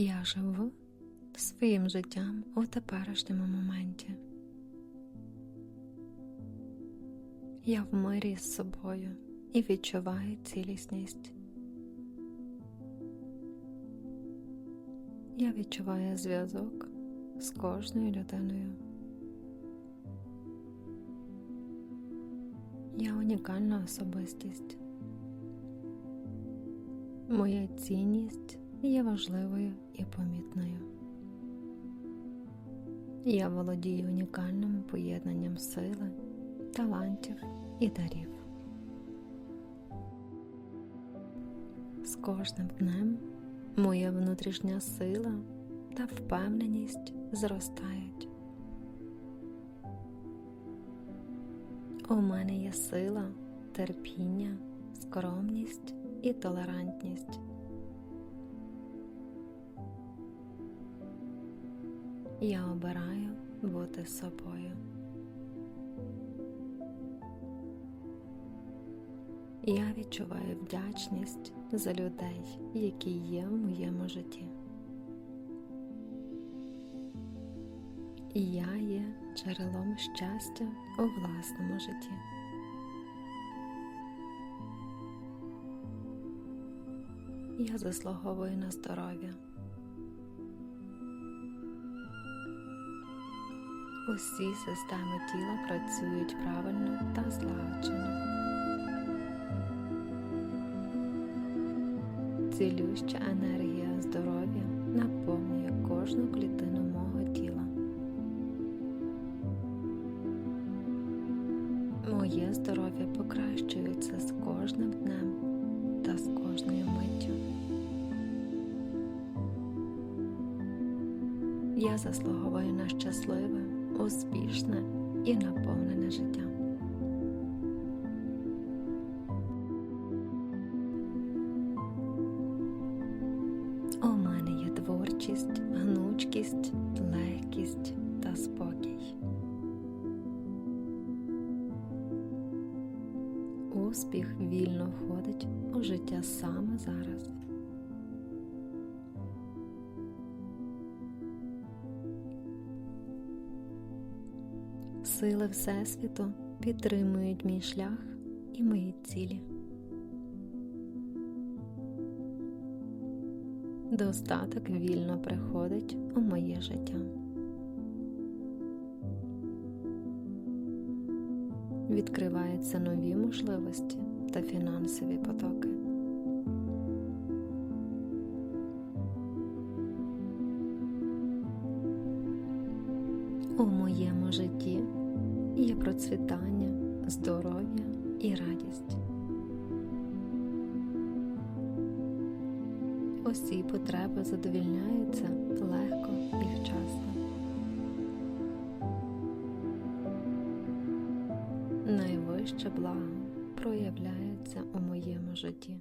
Я живу своїм життям у теперішньому моменті. Я в мирі з собою і відчуваю цілісність. Я відчуваю зв'язок з кожною людиною. Я унікальна особистість. Моя цінність є важливою і помітною. Я володію унікальним поєднанням сили, талантів і дарів. З кожним днем моя внутрішня сила та впевненість зростають. У мене є сила, терпіння, скромність і толерантність. Я обираю бути собою. Я відчуваю вдячність за людей, які є в моєму житті. І я є джерелом щастя у власному житті. Я заслуговую на здоров'я. Усі системи тіла працюють правильно та злагоджено. Цілюща енергія здоров'я наповнює кожну клітину мого тіла. Моє здоров'я покращується з кожним днем та з кожною миттю. Я заслуговую на щасливе, успішне і наповнене життя. У мене є творчість, гнучкість, легкість та спокій. Успіх вільно входить у життя саме зараз. Сили Всесвіту підтримують мій шлях і мої цілі. Достаток вільно приходить у моє життя. Відкриваються нові можливості та фінансові потоки. У моєму житті є процвітання, здоров'я і радість. Усі потреби задовільняються легко і вчасно. Найвище благо проявляється у моєму житті.